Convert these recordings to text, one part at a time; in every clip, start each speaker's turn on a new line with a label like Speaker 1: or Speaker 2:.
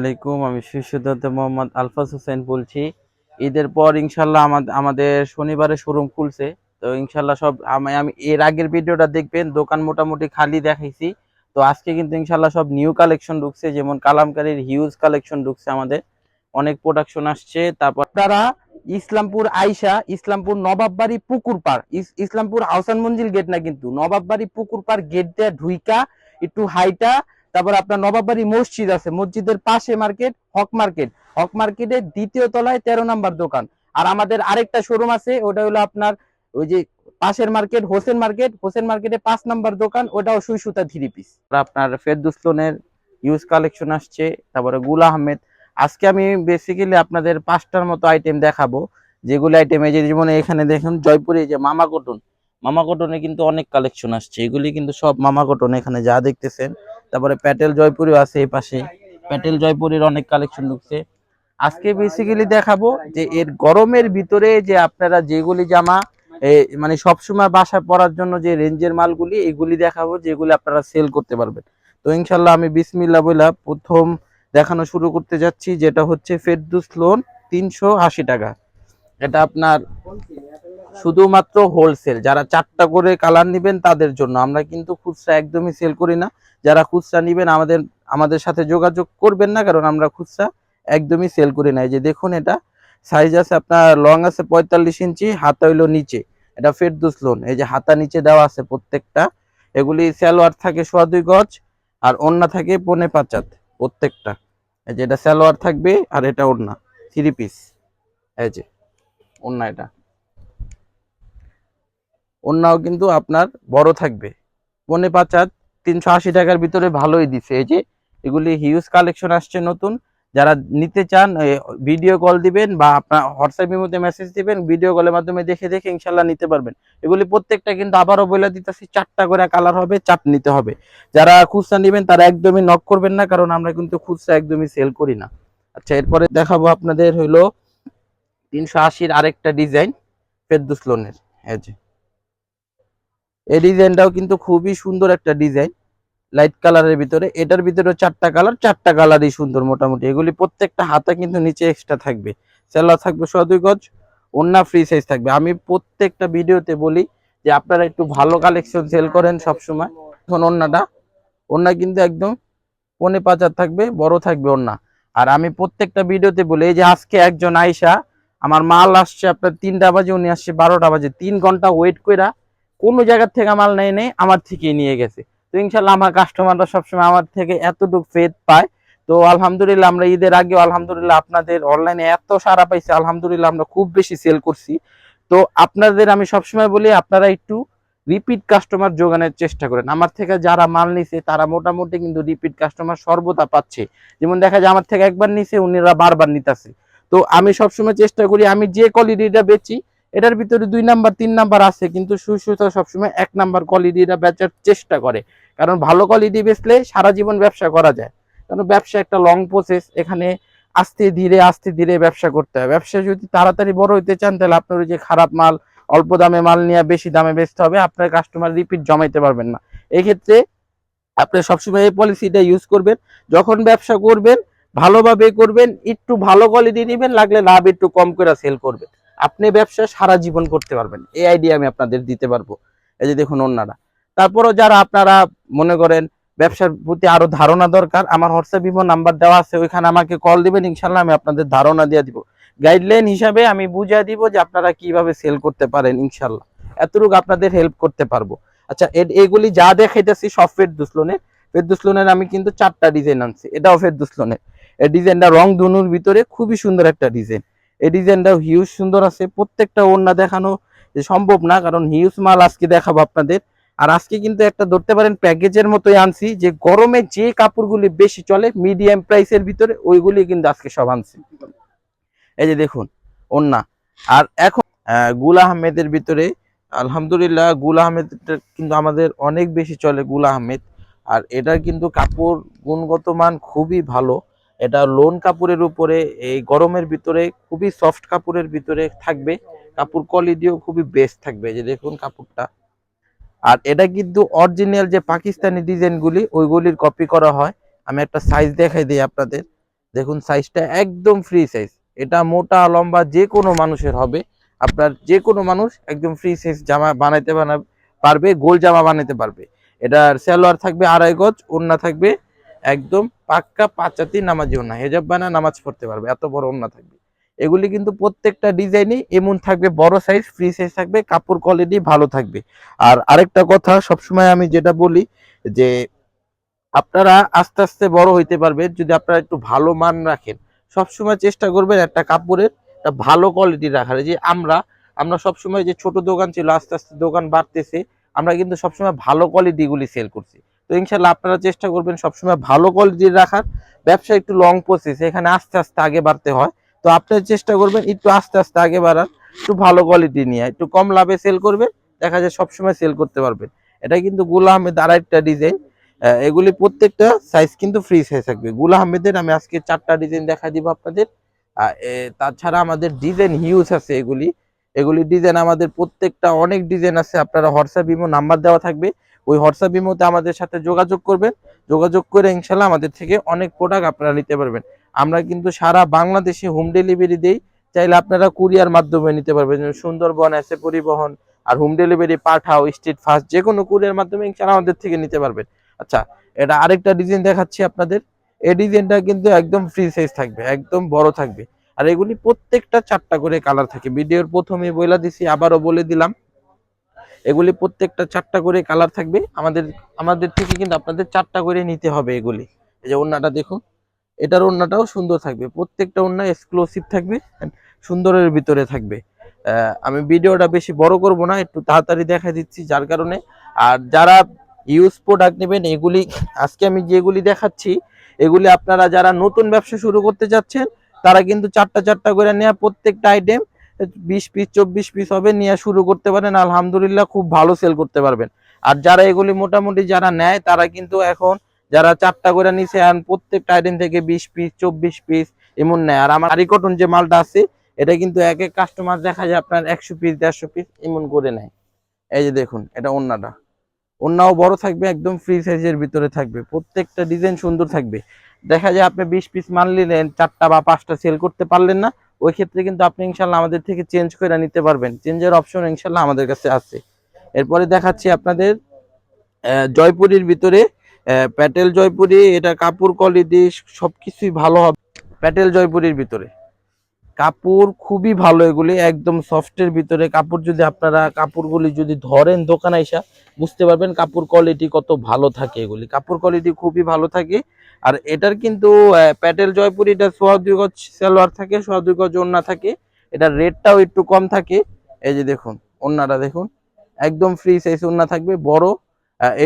Speaker 1: আলাইকুম, আমি শিশুদত্ত মোহাম্মদ আলফাজ হোসেন বলছি। ঈদের পর ইনশাল্লাহ আমাদের আমাদের শনিবারে শোরুম খুলছে। তো ইনশাল্লাহ সব, আমি আমি এর আগের ভিডিওটা দেখবেন, দোকান মোটামুটি খালি দেখাইছি। তো আজকে কিন্তু ইনশাল্লাহ সব নিউ কালেকশন ঢুকছে, যেমন কালামকারীর হিউজ কালেকশন ঢুকছে আমাদের। অনেক প্রোডাকশন আসছে, তারপর তারা ইসলামপুর আইসা, ইসলামপুর নবাববাড়ি পুকুর পার ইসলামপুর হাউসান মঞ্জিল গেট না কিন্তু, নবাববাড়ি পুকুর পার গেট দিয়ে ঢুইকা, একটু হাইটা তারপর আপনার নবাববাড়ি মসজিদ আছে, মসজিদের পাশে মার্কেট, হক মার্কেট। হক মার্কেটের দ্বিতীয় তলায় তেরো নাম্বার দোকান। আর আমাদের আরেকটা শোরুম আছে, ওটা হলো আপনার ওই যে পাশের মার্কেট, হোসেন মার্কেট। হোসেন মার্কেটে পাঁচ নাম্বার দোকান, ওটাও সুই সুতা থ্রি পিস আপনার ফেরদুসলোনের ইউজ কালেকশন আসছে, তারপরে গুল আহমেদ। আজকে আমি বেসিক্যালি আপনাদের পাঁচটার মতো আইটেম দেখাবো। যেগুলো আইটেম এই যে যেমন এখানে দেখুন, জয়পুরে যে মামা কটন মামা কটনে কিন্তু অনেক কালেকশন আসছে। এগুলি কিন্তু সব মামা কটন এখানে যা দেখতেছেন। তারপরে প্যাটেল জয়পুরিও আছে এই পাশে। প্যাটেল জয়পুরের অনেক কালেকশন ঢুকছে। আজকে বেসিক্যালি দেখাবো যে এর গরমের ভিতরে যে আপনারা যেগুলি জামা মানে সবসময় বাসায় পরার জন্য যে রেঞ্জের মালগুলি, এগুলি দেখাবো যেগুলি আপনারা সেল করতে পারবেন। তো ইনশাল্লাহ আমি বিসমিল্লা বইলা প্রথম দেখানো শুরু করতে যাচ্ছি, যেটা হচ্ছে ফেরদুস লোন তিনশো আশি টাকা। এটা আপনার শুধুমাত্র হোলসেল যারা চারটা করে কালার নেবেন তাদের জন্য। আমরা কিন্তু খুচরা একদমই সেল করি না। যারা খুচরা নেবেন, আমাদের আমাদের সাথে যোগাযোগ করবেন না, কারণ আমরা খুচরা একদমই সেল করি না। এই যে দেখুন এটা সাইজ আছে আপনার লং আছে পঁয়তাল্লিশ ইঞ্চি, হাতা হইল নিচে। এটা ফেরদুস লোন এই যে হাতা নিচে দেওয়া আছে প্রত্যেকটা। এগুলি সালোয়ার থাকে সোয়া দুই গজ, আর ওড়না থাকে পনে পাঁচাত প্রত্যেকটা। এই যে এটা স্যালোয়ার থাকবে, আর এটা ওড়না থ্রি পিস এই যে, ওড়না এটা। ওড়নাও কিন্তু আপনার বড় থাকবে। পনে পাঁচাত তিনশো আশি টাকার ভিতরে ভালোই দিছে। এই যে এগুলি হিউজ কালেকশন আসছে নতুন। যারা নিতে চান ভিডিও কল দিবেন বা আপনার হোয়াটসঅ্যাপের মধ্যে মেসেজ দিবেন ভিডিও কলের মাধ্যমে দেখে দেখে ইনশাল্লাহ নিতে পারবেন। এগুলি প্রত্যেকটা কিন্তু আবারও বলে দিতেছি, চারটা করে কালার হবে চাট নিতে হবে। যারা খুচরা নেবেন, তারা একদমই নক করবেন না, কারণ আমরা কিন্তু খুচরা একদমই সেল করি না। আচ্ছা এরপরে দেখাবো আপনাদের হইল তিনশো আশির আরেকটা ডিজাইন ফেরদুস লোনের এই যে। এই ডিজাইনটাও কিন্তু খুবই সুন্দর একটা ডিজাইন লাইট কালারের ভিতরে। এটার ভিতরে চারটা কালার চারটা কালারই সুন্দর মোটামুটি। এগুলি প্রত্যেকটা হাতা কিন্তু নিচে এক্সট্রা থাকবে। সেলা থাকবে সদুই গজ ওন্না ফ্রি সাইজ থাকবে। আমি প্রত্যেকটা ভিডিওতে বলি যে আপনারা একটু ভালো কালেকশন সেল করেন সব সময় এখন ওন্নাটা ওন্না কিন্তু একদম পনে পাচার থাকবে, বড় থাকবে ওন্না আর আমি প্রত্যেকটা ভিডিওতে বলি, এই যে আজকে একজন আইসা, আমার মাল আসছে আপনার তিনটা বাজে, উনি আসছে বারোটা বাজে। তিন ঘণ্টা ওয়েট কইরা কোনো জায়গার থেকে মাল নেই নেই, আমার থেকেই নিয়ে গেছে। তো ইনশাল্লাহ আমার কাস্টমাররা সবসময় আমার থেকে এতটুকু ফেদ পায়। তো আলহামদুলিল্লাহ আমরা ঈদের আগে আলহামদুলিল্লাহ আপনাদের অনলাইনে এত সারা পাইছে, আলহামদুলিল্লাহ আমরা খুব বেশি সেল করছি। তো আপনাদের আমি সবসময় বলি, আপনারা একটু রিপিট কাস্টমার যোগানোর চেষ্টা করেন। আমার থেকে যারা মাল নিছে, তারা মোটামুটি কিন্তু রিপিট কাস্টমার সর্বদা পাচ্ছে। যেমন দেখা যায়, আমার থেকে একবার নিছে, উনিরা বারবার নিতেছে। তো আমি সবসময় চেষ্টা করি, আমি যে কোয়ালিটিটা বেচি এটার ভিতরে দুই নাম্বার, তিন নাম্বার আছে, কিন্তু সুসুতা সবসময় এক নাম্বার কোয়ালিটিটা বেচার চেষ্টা করে। কারণ ভালো কোয়ালিটি বেচলে সারা জীবন ব্যবসা করা যায়। কারণ ব্যবসা একটা লং প্রসেস এখানে আস্তে ধীরে আস্তে ধীরে ব্যবসা করতে হয়। ব্যবসা যদি তাড়াতাড়ি বড় হইতে চান, তাহলে আপনার ওই যে খারাপ মাল, অল্প দামে মাল নিয়ে বেশি দামে বেচতে হবে, আপনার কাস্টমার রিপিট জমাইতে পারবেন না। এক্ষেত্রে আপনি সবসময় এই পলিসিটা ইউজ করবেন। যখন ব্যবসা করবেন ভালোভাবে করবেন, একটু ভালো কোয়ালিটি নেবেন, লাগলে লাভ একটু কম করে সেল করবেন। আপনি ব্যবসা সারা জীবন করতে পারবেন। এই আইডিয়া আমি আপনাদের দিতে পারব। এই যে দেখুন অন্যরা। তারপরও যারা আপনারা মনে করেন ব্যবসার প্রতি আরও ধারণা দরকার, আমার হোয়াটসঅ্যাপ ইমো নাম্বার দেওয়া আছে, ওইখানে আমাকে কল দিবেন ইনশাল্লাহ আমি আপনাদের ধারণা দিয়ে দিব। গাইডলাইন হিসাবে আমি বুঝিয়ে দিব যে আপনারা কীভাবে সেল করতে পারেন ইনশাল্লাহ এতটুকু আপনাদের হেল্প করতে পারব। আচ্ছা এগুলি যা দেখাইতেছি সব ফেরদুস লোনের ফেরদুস লোনের আমি কিন্তু চারটা ডিজাইন আনছি। এটাও ফেরদুস লোনের এই ডিজাইনটা রং ধনুর ভিতরে খুবই সুন্দর একটা ডিজাইন এই ডিজাইনটাও হিউজ সুন্দর আছে। প্রত্যেকটা ওড়না দেখানো সম্ভব না, কারণ হিউজ মাল আজকে দেখাবো আপনাদের। আর আজকে কিন্তু একটা ধরতে পারেন প্যাকেজের মতোই আনছি, যে গরমে যে কাপড়গুলি বেশি চলে মিডিয়াম প্রাইসের ভিতরে, ওইগুলি কিন্তু আজকে সব আনছি। এই যে দেখুন ওন্না আর এখন গুল আহমেদের ভিতরে, আলহামদুলিল্লাহ গুল আহমেদ কিন্তু আমাদের অনেক বেশি চলে গুল আহমেদ। আর এটার কিন্তু কাপড় গুণগত মান খুবই ভালো। এটা লোন কাপড়ের উপরে, এই গরমের ভিতরে খুবই সফট কাপড়ের ভিতরে থাকবে। কাপড় কোয়ালিটিও খুবই বেস্ট থাকবে যে দেখুন কাপড়টা। আর এটা কিন্তু অরিজিনাল যে পাকিস্তানি ডিজাইনগুলি, ওইগুলির কপি করা হয়। আমি একটা সাইজ দেখাই দিই আপনাদের। দেখুন সাইজটা একদম ফ্রি সাইজ এটা মোটা, লম্বা যে কোনো মানুষের হবে। আপনার যে কোনো মানুষ একদম ফ্রি সাইজ জামা বানাইতে বানা, পারবে, গোল জামা বানাইতে পারবে। এটার সালোয়ার থাকবে আড়াই গজ, ওড়না থাকবে একদম পাক্কা পাঁচাতি নামাজি ওড়না হেজাব বানা নামাজ পড়তে পারবে, এত বড় ওড়না থাকবে। এগুলি কিন্তু প্রত্যেকটা ডিজাইনই এমন থাকবে, বড় সাইজ ফ্রি সাইজ থাকবে, কাপড় কোয়ালিটি ভালো থাকবে। আর আরেকটা কথা, সবসময় আমি যেটা বলি যে, আপনারা আস্তে আস্তে বড় হইতে পারবেন যদি আপনারা একটু ভালো মান রাখেন। সবসময় চেষ্টা করবেন একটা কাপড়ের একটা ভালো কোয়ালিটি রাখার। যে আমরা আমরা সবসময় যে ছোট দোকান ছিল, আস্তে আস্তে দোকান বাড়তেছে, আমরা কিন্তু সবসময় ভালো কোয়ালিটি গুলি সেল করছি। তো ইনশাল্লাহ আপনারা চেষ্টা করবেন সবসময় ভালো কোয়ালিটির রাখার। ব্যবসা একটু লং প্রসেস এখানে আস্তে আস্তে আগে বাড়তে হয়। তো আপনারা চেষ্টা করবেন একটু আস্তে আস্তে আগে বাড়ার, একটু ভালো কোয়ালিটি নিয়ে। একটু কম লাভে সেল করবেন, দেখা যায় সবসময় সেল করতে পারবেন। এটা কিন্তু গুল আহমেদ একটা ডিজাইন এগুলি প্রত্যেকটা সাইজ কিন্তু ফ্রি সাইজ থাকবে। গুল আহমেদের, আমি আজকে চারটা ডিজাইন দেখা দিব আপনাদের। তাছাড়া আমাদের ডিজাইন হিউজ আছে এগুলি। এগুলি ডিজাইন আমাদের প্রত্যেকটা, অনেক ডিজাইন আছে। আপনারা হোয়াটসঅ্যাপ ইমো নাম্বার দেওয়া থাকবে। ওই হোয়াটসঅ্যাপ ইমোতে আমাদের সাথে যোগাযোগ করবেন। যোগাযোগ করে ইনশাল্লাহ আমাদের থেকে অনেক প্রোডাক্ট আপনারা নিতে পারবেন। আমরা কিন্তু সারা বাংলাদেশে হোম ডেলিভারি দেই। চাইলে আপনারা কুরিয়ার মাধ্যমে নিতে পারবেন। সুন্দরবন, এসে পরিবহন আর home delivery Pathao street fast যে কোনো কুরিয়ার মাধ্যমে ইনশাল্লাহ আমাদের থেকে নিতে পারবেন। আচ্ছা এটা আরেকটা ডিজাইন দেখাচ্ছি আপনাদের। এই ডিজাইনটা কিন্তু একদম ফ্রি সাইজ থাকবে, একদম বড় থাকবে। আর এগুলি প্রত্যেকটা চারটা করে কালার থাকে। ভিডিওর প্রথমে বইলা দিছি, আবারও বলে দিলাম। এগুলি প্রত্যেকটা চারটা করে কালার থাকবে। আমাদের আমাদের থেকে কিন্তু আপনাদের চারটা করে নিতে হবে এগুলি। এই যে ওড়নাটা দেখুন, এটার ওড়নাটাও সুন্দর থাকবে। প্রত্যেকটা ওড়না এক্সক্লুসিভ থাকবে সুন্দরের ভিতরে থাকবে। আমি ভিডিওটা বেশি বড় করব না, একটু তাড়াতাড়ি দেখা দিচ্ছি যার কারণে। আর যারা ইউজ প্রোডাক্ট নেবেন, এগুলি, আজকে আমি যেগুলি দেখাচ্ছি, এগুলি আপনারা যারা নতুন ব্যবসা শুরু করতে যাচ্ছেন, তারা কিন্তু চারটা চারটা করে নেওয়া প্রত্যেকটা আইটেম বিশ পিস, চব্বিশ পিস হবে, নিয়ে শুরু করতে পারেন। আলহামদুলিল্লাহ খুব ভালো সেল করতে পারবেন। আর যারা এগুলি মোটামুটি যারা নেয়, তারা কিন্তু এখন যারা চারটা করে নিছে আর প্রত্যেকটা আইটেম থেকে বিশ পিস, চব্বিশ পিস এমন নেয়। আর আমার আরিকটন যে মালটা আছে, এটা কিন্তু এক এক কাস্টমার দেখা যায় আপনার একশো পিস, দেড়শো পিস এমন করে নেয়। এই যে দেখুন, এটা অন্যটা অন্যও বড় থাকবে, একদম ফ্রি সাইজের ভিতরে থাকবে। প্রত্যেকটা ডিজাইন সুন্দর থাকবে। দেখা যায় আপনি বিশ পিস মাল নিলেন, চারটা বা পাঁচটা সেল করতে পারলেন না ওই ক্ষেত্রে কিন্তু আপনি ইনশাল্লাহ আমাদের থেকে চেঞ্জ করে নিতে পারবেন। চেঞ্জের অপশন ইনশাল্লাহ আমাদের কাছে আছে। এরপরে দেখাচ্ছি আপনাদের জয়পুরীর ভিতরে প্যাটেল জয়পুরি, এটা কাপড় কোয়ালিটি সবকিছুই ভালো হবে। প্যাটেল জয়পুরির ভিতরে। কাপড় খুবই ভালো এগুলি, একদম সফটের ভিতরে। কাপড় যদি আপনারা, কাপড়গুলি যদি ধরেন দোকানে এসা বুঝতে পারবেন কাপড় কোয়ালিটি কত ভালো থাকে এগুলি। কাপড় কোয়ালিটি খুবই ভালো থাকে। আর এটার কিন্তু প্যাটেল জয়পুর, এটা সোয়া দুই সালোয়ার থাকে সোয়া দুই ওড়না থাকে। এটার রেটটাও একটু কম থাকে। এই যে দেখুন, ওড়নাটা দেখুন, একদম ফ্রি সাইজ ওড়না থাকবে, বড়।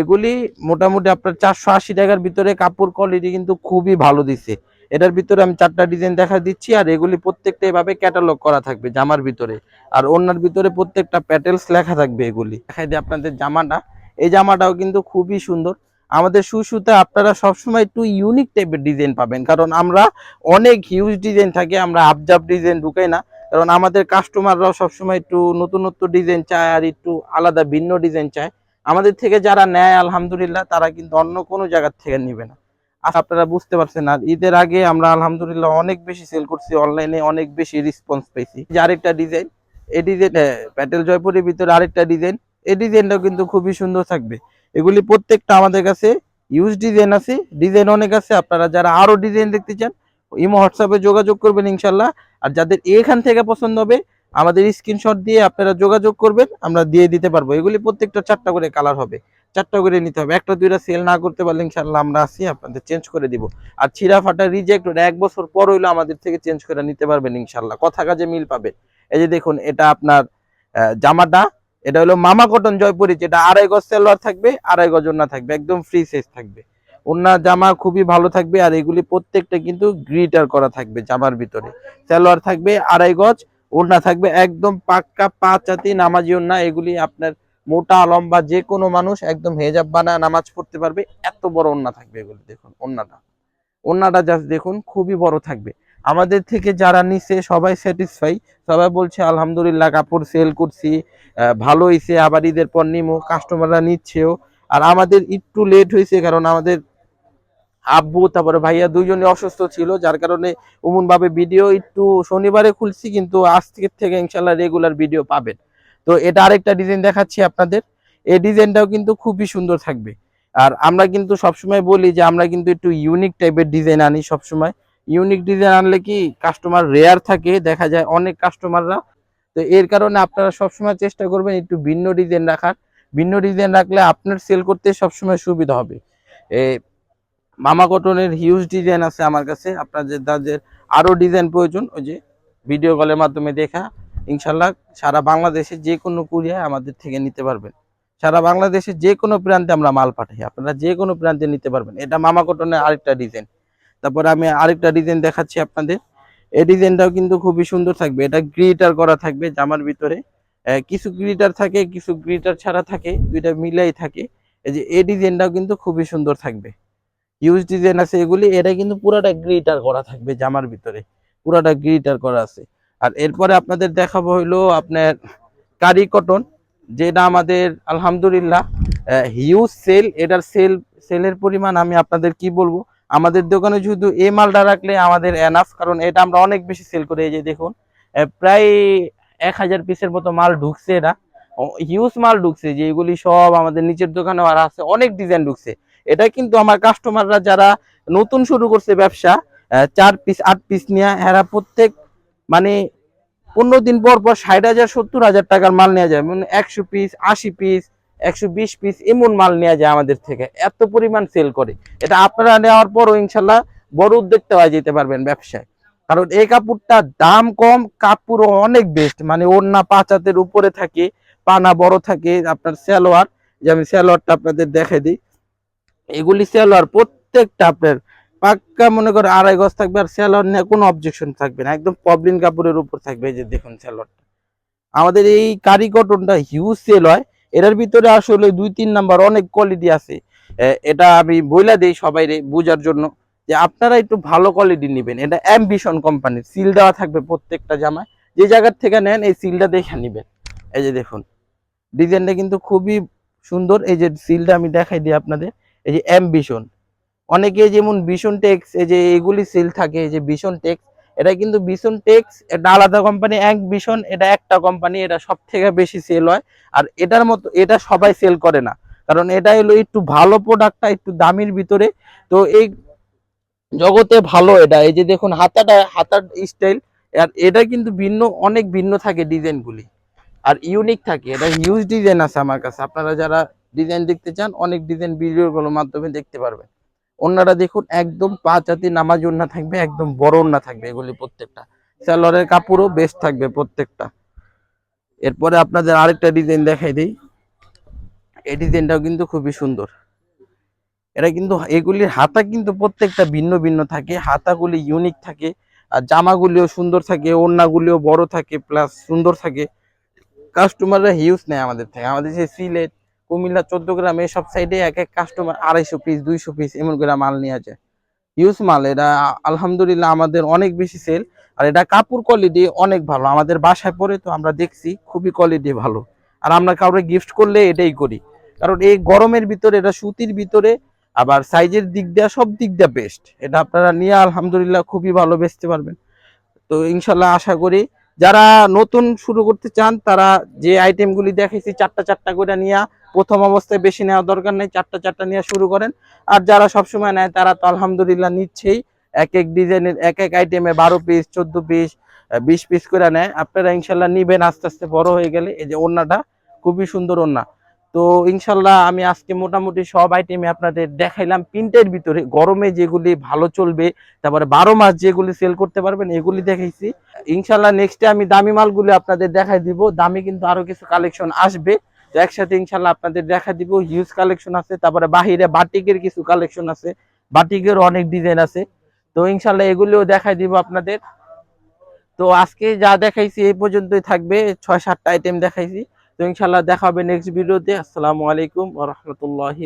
Speaker 1: এগুলি মোটামুটি আপনার চারশো আশি টাকার ভিতরে কাপড় কোয়ালিটি কিন্তু খুবই ভালো দিছে। এটার ভিতরে আমি চারটা ডিজাইন দেখা দিচ্ছি, আর এগুলি প্রত্যেকটা এভাবে ক্যাটালগ করা থাকবে জামার ভিতরে। আর ওড়নার ভিতরে প্রত্যেকটা প্যাটেলস লেখা থাকবে এগুলি। দেখাই দিই আপনাদের জামাটা। এই জামাটাও কিন্তু খুবই সুন্দর। আমাদের সুসুতে আপনারা সবসময় একটু ইউনিক টাইপের ডিজাইন পাবেন। কারণ আমরা অনেক হিউজ ডিজাইন থাকে, আমরা আবজাব ডিজাইন ঢুকাই না। কারণ আমাদের কাস্টমাররাও সবসময় একটু নতুন নতুন ডিজাইন চায় আর একটু আলাদা ভিন্ন ডিজাইন চায়। আমাদের থেকে যারা নেয়, আলহামদুলিল্লাহ, তারা কিন্তু অন্য কোনো জায়গার থেকে নিবে না। আর আপনারা বুঝতে পারছেন। আর ঈদের আগে আমরা আলহামদুলিল্লাহ অনেক বেশি সেল করছি অনলাইনে অনেক বেশি রেসপন্স পেয়েছি। যে আরেকটা ডিজাইন এই ডিজাইন প্যাটেল জয়পুরের ভিতরে আরেকটা ডিজাইন এই ডিজাইনটাও কিন্তু খুবই সুন্দর থাকবে। এগুলি প্রত্যেকটা আমাদের কাছে ইউজ ডিজাইন আছে। ডিজাইন অনেক আছে, আপনারা যারা আরও ডিজাইন দেখতে চান, ইমো হোয়াটসঅ্যাপে যোগাযোগ করবেন ইনশাল্লাহ আর যাদের এখান থেকে পছন্দ হবে, আমাদের স্ক্রিনশট দিয়ে আপনারা যোগাযোগ করবেন, আমরা দিয়ে দিতে পারব। এগুলি প্রত্যেকটা চারটা করে কালার হবে, চারটা করে নিতে হবে। একটা, দুইটা সেল না করতে পারলে ইনশাল্লাহ আমরা আসি আপনাদের চেঞ্জ করে দিব। আর ছিঁড়া ফাটা রিজেক্ট এক বছর পর হইল আমাদের থেকে চেঞ্জ করে নিতে পারবেন ইনশাল্লাহ কথা কাজে মিল পাবে। এই যে দেখুন, এটা আপনার জামাটা এটা হলো মামা কটন জয়পুরি, যেটা আড়াই গজ সেলোয়ার থাকবে, আড়াই গজ ওড়না থাকবে, একদম ফ্রি সাইজ থাকবে। ওড়না, জামা খুবই ভালো থাকবে, আর এগুলি প্রত্যেকটা কিন্তু গ্রিটার করা থাকবে জামার ভিতরে। সালোয়ার থাকবে আড়াই গজ, ওড়না থাকবে একদম পাক্কা পাঁচ চাতি নামাজি ওড়না, এগুলি আপনার মোটা, লম্বা যে কোনো মানুষ একদম হেজাব বানায় নামাজ পড়তে পারবে, এত বড় ওড়না থাকবে এগুলি, দেখুন, ওড়নাটা। ওড়নাটা জাস্ট দেখুন, খুবই বড় থাকবে। আমাদের থেকে যারা নিছে সবাই স্যাটিসফাই সবাই বলছে, আলহামদুলিল্লাহ, কাপড় সেল করছি ভালো হয়েছে আবার ঈদের পর নিমো কাস্টমাররা নিচ্ছেও। আর আমাদের একটু লেট হয়েছে কারণ আমাদের আব্বু, তারপরে ভাইয়া দুইজনে অসুস্থ ছিল, যার কারণে ভাবে ভিডিও একটু শনিবারে খুলছি, কিন্তু আজকের থেকে ইনশাল্লাহ রেগুলার ভিডিও পাবেন। তো এটা আরেকটা ডিজাইন দেখাচ্ছি আপনাদের। এই ডিজাইনটাও কিন্তু খুবই সুন্দর থাকবে। আর আমরা কিন্তু সবসময় বলি যে, আমরা কিন্তু একটু ইউনিক টাইপের ডিজাইন আনি সবসময়। ইউনিক ডিজাইন আনলে কি কাস্টমার রেয়ার থাকে, দেখা যায় অনেক কাস্টমাররা তো এর কারণে আপনারা সবসময় চেষ্টা করবেন একটু ভিন্ন ডিজাইন রাখার। ভিন্ন ডিজাইন রাখলে আপনার সেল করতে সবসময় সুবিধা হবে। মামা কটনের হিউজ ডিজাইন আছে আমার কাছে। আপনাদের যাদের আরও ডিজাইন প্রয়োজন। ওই যে ভিডিও কলের মাধ্যমে দেখা। ইনশাল্লাহ সারা বাংলাদেশে যে কোনো কুরিয়ায় আমাদের থেকে নিতে পারবেন। সারা বাংলাদেশে যে কোনো প্রান্তে আমরা মাল পাঠাই। আপনারা যে কোনো প্রান্তে নিতে পারবেন। এটা মামা কটনের আরেকটা ডিজাইন তারপরে আমি আরেকটা ডিজাইন দেখাচ্ছি আপনাদের। এই ডিজাইনটাও কিন্তু খুবই সুন্দর থাকবে। এটা গ্রিটার করা থাকবে জামার ভিতরে। কিছু গ্রিটার থাকে, কিছু গ্রিটার ছাড়া থাকে, দুইটা মিলাই থাকে। এই যে এই ডিজাইনটাও কিন্তু খুবই সুন্দর থাকবে। হিউজ ডিজাইন আছে এগুলি, এটা কিন্তু পুরাটা গ্রিটার করা থাকবে জামার ভিতরে। পুরাটা গ্রিটার করা আছে। আর এরপরে আপনাদের দেখাবো হইল আপনার কারি কটন যেটা আমাদের, আলহামদুলিল্লাহ হিউজ সেল এটার সেল সেলের পরিমাণ আমি আপনাদের কি বলব? আমাদের দোকানে শুধু এই মালটা রাখলে আমাদের এনাফ কারণ এটা আমরা অনেক বেশি সেল করি, এই যে দেখুন প্রায় এক হাজার পিসের মতো মাল ঢুকছে এটা। হিউজ মাল ঢুকছে, যে এগুলি সব আমাদের নিচের দোকানে আর আছে, অনেক ডিজাইন ঢুকছে। এটা কিন্তু আমার কাস্টমাররা যারা নতুন শুরু করছে ব্যবসা চার পিস আট পিস নিয়ে, এরা প্রত্যেক মানে পনেরো দিন পর পর ষাট হাজার, সত্তর হাজার টাকার মাল নেওয়া যায়। মানে একশো পিস আশি পিস একশো বিশ পিস এমন মাল নেওয়া যায় আমাদের থেকে। এত পরিমাণ সেল করে। এটা আপনারা নেওয়ার পরও ইনশাল্লাহ বড় উদ্যোক্তা হয়ে যেতে পারবেন ব্যবসায়। কারণ এই কাপড়টা দাম কম, কাপড়ও অনেক বেস্ট মানে ওড়না পাঁচ হাতের উপরে থাকে, পানা বড় থাকে, আপনার সালোয়ার, যে আমি সালোয়ারটা আপনাদের দেখে দিই। এগুলি সালোয়ার প্রত্যেকটা আপনার পাক্কা মনে করে আড়াই গজ থাকবে আর সালোয়ার নিয়ে কোনো অবজেকশন থাকবে না। একদম পবলিন কাপড়ের উপর থাকবে যে দেখুন সালোয়ারটা। আমাদের এই কারি কটনটা হিউজ সেল হয়। এটার ভিতরে আসলে দুই, তিন নাম্বার অনেক কোয়ালিটি আছে। এটা আমি বইলা দিই সবাই বোঝার জন্য যে আপনারা একটু ভালো কোয়ালিটি নেবেন। এটা অ্যাম্বিশন কোম্পানির সিল দেওয়া থাকবে প্রত্যেকটা জামায়। যে জায়গার থেকে নেন, এই সিলটা দেখে নেবেন। এই যে দেখুন, ডিজাইনটা কিন্তু খুবই সুন্দর। এই যে সিলটা আমি দেখাই দিই আপনাদের। এই যে অ্যাম্বিশন অনেকে যেমন ভীষণ টেক্স এই যে এগুলি সিল থাকে, এই যে ভীষণ টেক্স এটা কিন্তু বিশন টেক্স এটা আলাদা কোম্পানি এক বিশন এটা একটা কোম্পানি এটা সব থেকে বেশি সেল হয়। আর এটার মতো, এটা সবাই সেল করে না। কারণ এটা হলো একটু ভালো প্রোডাক্টটা একটু দামির ভিতরে। তো এই জগতে ভালো এটা। এই যে দেখুন, হাতাটা, হাতার স্টাইল আর এটা কিন্তু ভিন্ন, অনেক ভিন্ন থাকে ডিজাইনগুলি। আর ইউনিক থাকে। এটা হিউজ ডিজাইন আছে আমার কাছে। আপনারা যারা ডিজাইন দেখতে চান, অনেক ডিজাইন ভিডিওগুলোর মাধ্যমে দেখতে পারবেন। অন্যরা দেখুন একদম পাঁচ হাতি নামাজ ওন্না থাকবে, একদম বড় ওন্না থাকবে এগুলি প্রত্যেকটা। স্যালোয়ারের কাপড়ও বেস্ট থাকবে প্রত্যেকটা। এরপরে আপনাদের আরেকটা ডিজাইন দেখাই দিই। এই ডিজাইনটাও কিন্তু খুবই সুন্দর। এটা কিন্তু এগুলির হাতা কিন্তু প্রত্যেকটা ভিন্ন ভিন্ন থাকে, হাতাগুলি ইউনিক থাকে, আর জামাগুলিও সুন্দর থাকে, ওড়নাগুলিও বড় থাকে প্লাস সুন্দর থাকে। কাস্টমাররা হিউজ নেয় আমাদের থেকে। আমাদের যে সিলেট কুমিল্লা চোদ্দগ্রাম এসব সাইডে এক এক কাস্টমার আড়াইশো পিস দুইশো পিস এমন করে মাল নিয়ে যায় হিউজ মাল, এটা আলহামদুলিল্লাহ আমাদের অনেক বেশি সেল আর এটা কাপড় কোয়ালিটি অনেক ভালো। আমাদের বাসায় পরে তো আমরা দেখছি খুবই কোয়ালিটি ভালো। আর আমরা কাউকে গিফট করলে এটাই করি। কারণ এই গরমের ভিতরে, এটা সুতির ভিতরে, আবার সাইজের দিক দিয়ে সব দিক দিয়ে বেস্ট এটা আপনারা নিয়ে আলহামদুলিল্লাহ খুবই ভালো বেচতে পারবেন। তো ইনশাল্লাহ আশা করি যারা নতুন শুরু করতে চান, তারা যে আইটেমগুলি দেখেছি চারটা চারটা করে নিয়ে প্রথম অবস্থায় বেশি নেওয়ার দরকার নেই, চারটা চারটা নিয়ে শুরু করেন। আর যারা সবসময় নেয়, তারা তো আলহামদুলিল্লাহ নিচ্ছেই। এক এক ডিজাইনের এক এক আইটেমে বারো পিস চোদ্দ পিস বিশ পিস করে নেয়। আপনারা ইনশাল্লাহ নিবেন আস্তে আস্তে বড় হয়ে গেলে। এই যে ওড়নাটা খুবই সুন্দর ওড়না। তো ইনশাল্লাহ আমি আজকে মোটামুটি সব আইটেমে আপনাদের দেখাইলাম। প্রিন্টের ভিতরে গরমে যেগুলি ভালো চলবে, তারপরে বারো মাস যেগুলি সেল করতে পারবেন, এগুলি দেখাইছি। ইনশাল্লাহ নেক্সটে আমি দামি মালগুলি আপনাদের দেখাই দিব। দামি কিন্তু আরও কিছু কালেকশন আসবে। তো একসাথে ইনশাল্লাহ আপনাদের দেখা দিব হিউজ কালেকশন আছে, তারপরে বাহিরে বাটিকের কিছু কালেকশন আছে বাটিকের অনেক ডিজাইন আছে। তো ইনশাল্লাহ এগুলিও দেখাই দিব আপনাদের। তো আজকে যা দেখাইছি এই পর্যন্তই থাকবে ছয় সাতটা আইটেম দেখাইছি। তো ইনশাল্লাহ দেখা হবে নেক্সট ভিডিওতে আসসালামু আলাইকুম রহমতুল্লাহি